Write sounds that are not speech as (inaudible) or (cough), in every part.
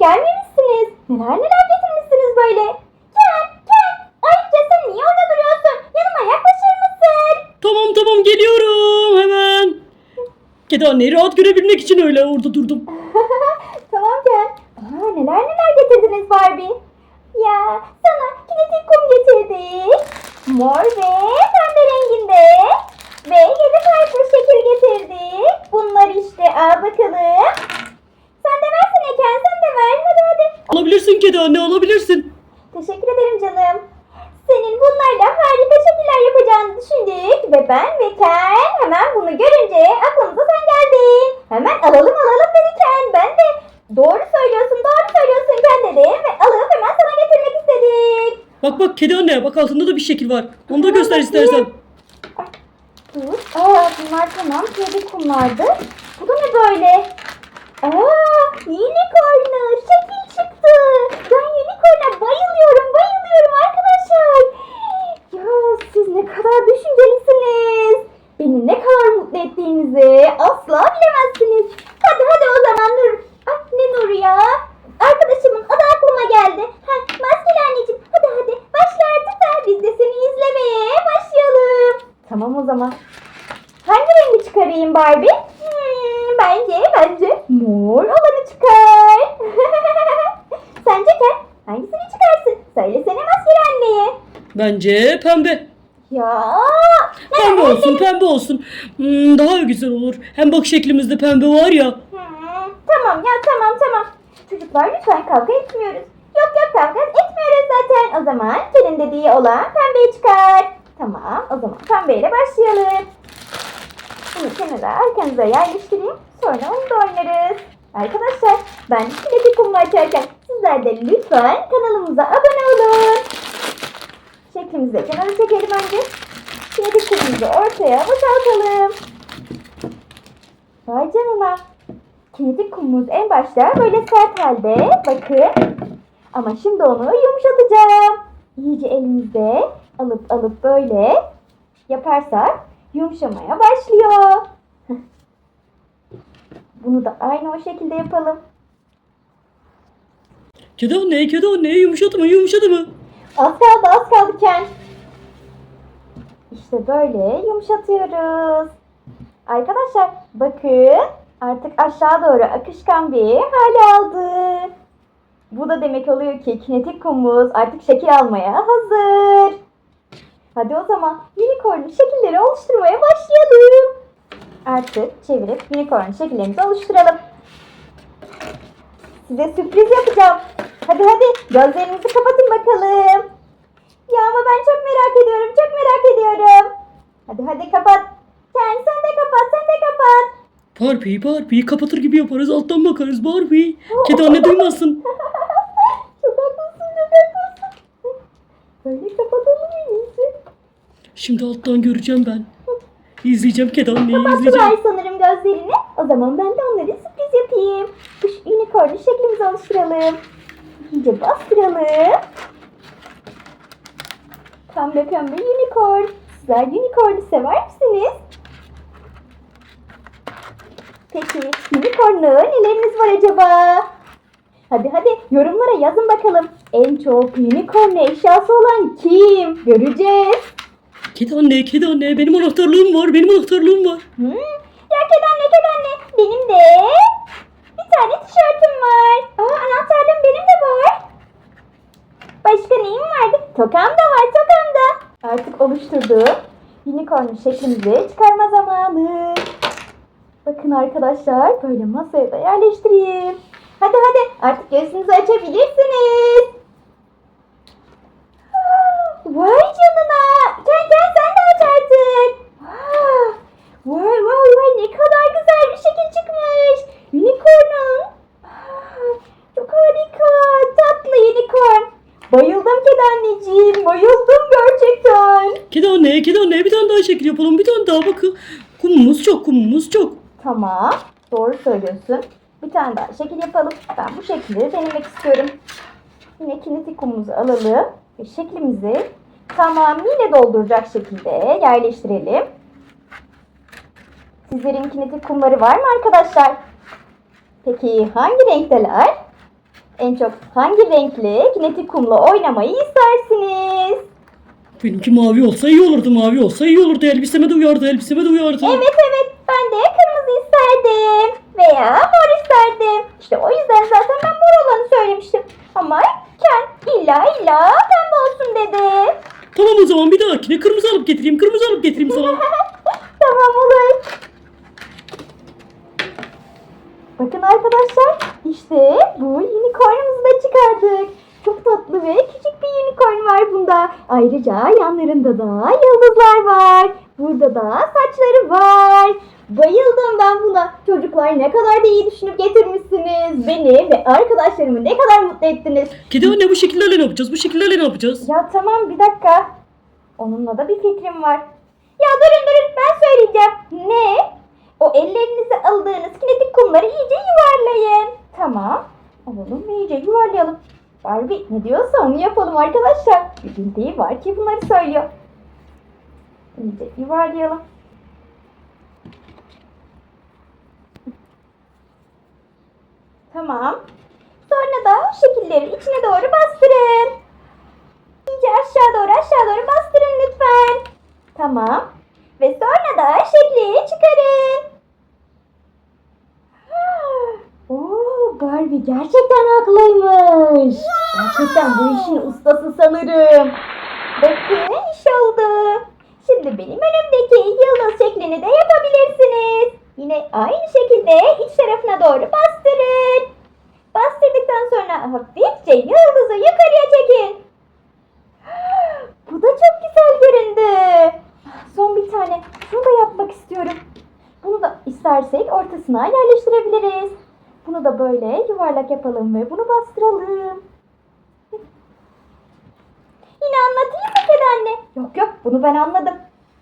Neler neler getirmişsiniz böyle. Ken, Ken. Ayrıca sen niye orada duruyorsun? Yanıma yaklaşır mısın? Tamam tamam geliyorum hemen. Kedi anneyi rahat görebilmek için öyle orada durdum. (laughs) tamam Ken. Aa, neler neler getirdiniz Barbie. Ya sana kinetik kum getirdik. Mor ve pembe renginde. Ve yedi farklı şekil getirdik. Bunlar işte al bakalım. Sen de versene Ken sen de ver. Hadi hadi. Kedi anne alabilirsin. Teşekkür ederim canım. Senin bunlarla harika şekiller yapacağını düşündük ve ben ve Ken hemen bunu görünce aklımıza sen geldin. Hemen alalım alalım dedi Ken. Ben de doğru söylüyorsun doğru söylüyorsun Ken dedim ve alıp hemen sana getirmek istedik. Bak bak kedi anne bak altında da bir şekil var. Onu da göster istersen. Dur. Aa bunlar tamam kedi kumlardı. Bu da ne böyle? Aa unicorn'u şekil çıktı. Ben unicorn'a bayılıyorum bayılıyorum arkadaşlar. Ya siz ne kadar düşüncelisiniz. Beni ne kadar mutlu ettiğinizi asla bilemezsiniz. Hadi hadi o zaman Nur. Ay ne Nur ya? Arkadaşımın adı aklıma geldi. Heh, maskeli anneciğim hadi hadi başla artık da biz de seni izlemeye başlayalım. Tamam o zaman. Hangi rengi çıkarayım Barbie? Hmm, bence bence mor olanı çıkar. (laughs) Sence Ken hangisini çıkarsın? Söylesene maskeli anneye. Bence pembe. Ya. Pembe olsun pembe olsun. Hmm, daha güzel olur. Hem bak şeklimizde pembe var ya. Hmm, tamam ya tamam tamam. Çocuklar lütfen kavga etmiyoruz. Yok yok kavga etmiyoruz zaten. O zaman senin dediği olan pembeyi çıkar. Tamam o zaman pembeyle başlayalım. Bunu kenara arkanıza yerleştireyim. Sonra onu da oynarız. Arkadaşlar ben kinetik kumu açarken sizler de lütfen kanalımıza abone olun. Şeklimizi de kenara çekelim önce. Kinetik kumumuzu ortaya boşaltalım. Vay canına. Kinetik kumumuz en başta böyle sert halde. Bakın. Ama şimdi onu yumuşatacağım. İyice elimizde alıp alıp böyle yaparsak yumuşamaya başlıyor. (laughs) Bunu da aynı o şekilde yapalım. Kedi anne kedi anne yumuşadı mı yumuşadı mı? Az kaldı az kaldı Ken. İşte böyle yumuşatıyoruz. Arkadaşlar bakın artık aşağı doğru akışkan bir hale aldı. Bu da demek oluyor ki kinetik kumumuz artık şekil almaya hazır. Hadi o zaman unicorn şekilleri oluşturmaya başlayalım. Artık çevirip unicorn şekillerimizi oluşturalım. Size sürpriz yapacağım. Hadi hadi gözlerinizi kapatın bakalım. Ya ama ben çok merak ediyorum, çok merak ediyorum. Hadi hadi kapat. Sen sen de kapat, sen de kapat. Barbie Barbie kapatır gibi yaparız alttan bakarız Barbie. Kedi anne duymasın. (laughs) çok haklısın, çok haklısın. Böyle kapatalım en iyisi. Şimdi alttan göreceğim ben. İzleyeceğim kedi anneyi izleyeceğim. Kapattılar sanırım gözlerini. O zaman ben de onlara sürpriz yapayım. Şu unicorn'u şeklimizi oluşturalım. İyice bastıralım. Pembe pembe unicorn. Sizler unicorn'u sever misiniz? Peki unicorn'lu neleriniz var acaba? Hadi hadi yorumlara yazın bakalım. En çok unicorn eşyası olan kim? Göreceğiz. Kedi anne kedi anne benim anahtarlığım var benim anahtarlığım var. Hmm. Ya kedi anne kedi anne. Benim de bir tane tişörtüm var. Aa anahtarlığım benim de var. Başka neyim vardı? Tokam da var tokam da. Artık oluşturduğum unicorn şeklimizi çıkarma zamanı. Bakın arkadaşlar böyle masaya da yerleştireyim. Hadi hadi artık gözünüzü açabilirsiniz. (gasps) Vay canına. Gel gel sen de aç artık. Ah, Vay vay vay ne kadar güzel bir şekil çıkmış. Unicorn'un. Ah, Çok harika. Tatlı unicorn. Bayıldım kedi anneciğim. Bayıldım gerçekten. Kedi anne bir tane daha şekil yapalım bir tane daha bakın. Kumumuz çok kumumuz çok. Tamam. Doğru söylüyorsun. Bir tane daha şekil yapalım. Ben bu şekilde denemek istiyorum. Yine kinetik kumumuzu alalım. Ve şeklimizi tamamıyla dolduracak şekilde yerleştirelim. Sizlerin kinetik kumları var mı arkadaşlar? Peki hangi renkteler? En çok hangi renkli kinetik kumla oynamayı istersiniz? Benimki mavi olsa iyi olurdu. Mavi olsa iyi olurdu. Elbiseme de uyardı. Elbiseme de uyardı. Evet evet ben de kırmızı isterdim. Veya mor isterdim. İşte o yüzden zaten ben mor olanı söylemiştim. Ama Ken illa illa pembe olsun dedi. Tamam o zaman bir dahakine kırmızı alıp getireyim. Kırmızı alıp getireyim sana. (laughs) tamam olur. Bakın arkadaşlar işte bu unicornumuzu da çıkardık. Çok tatlı ve küçük bir unicorn var bunda. Ayrıca yanlarında da yıldızlar var. Burada da saçları var. Bayıldım ben buna. Çocuklar ne kadar da iyi düşünüp getirmişsiniz. Beni ve arkadaşlarımı ne kadar mutlu ettiniz. Kedi anne bu şekillerle ne yapacağız? Bu şekillerle ne yapacağız? Ya tamam bir dakika. Onunla da bir fikrim var. Ya durun durun ben söyleyeceğim. Ne? O ellerinize aldığınız kinetik kumları iyice yuvarlayın. Tamam. Alalım ve iyice yuvarlayalım. Barbie ne diyorsa onu yapalım arkadaşlar. Bir bildiği var ki bunları söylüyor. İyice yuvarlayalım. Tamam. Sonra da şekilleri içine doğru bastırın. İyice aşağı doğru aşağı doğru bastırın lütfen. Tamam. Ve sonra da şekli çıkarın. Barbie gerçekten haklıymış. Gerçekten bu işin ustası sanırım. Bakın iş oldu. Şimdi benim önümdeki yıldız şeklini de yapabilirsiniz. Yine aynı şekilde iç tarafına doğru bastırın. Bastırdıktan sonra hafifçe yıldızı yukarıya çekin. (gasps) Bu da çok güzel göründü. Son bir tane. Şunu da yapmak istiyorum. Bunu da istersek ortasına yerleştirebiliriz. Bunu da böyle yuvarlak yapalım ve bunu bastıralım. Yine anlatayım mı kedi anne? Yok yok bunu ben anladım.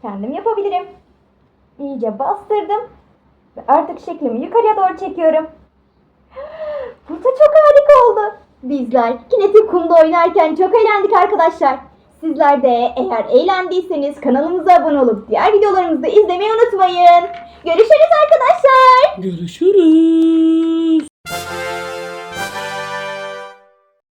Kendim yapabilirim. İyice bastırdım. Ve artık şeklimi yukarıya doğru çekiyorum. (gasps) Burada çok harika oldu. Bizler kinetik kumda oynarken çok eğlendik arkadaşlar. Sizler de eğer eğlendiyseniz kanalımıza abone olup diğer videolarımızı izlemeyi unutmayın. Görüşürüz arkadaşlar. Görüşürüz.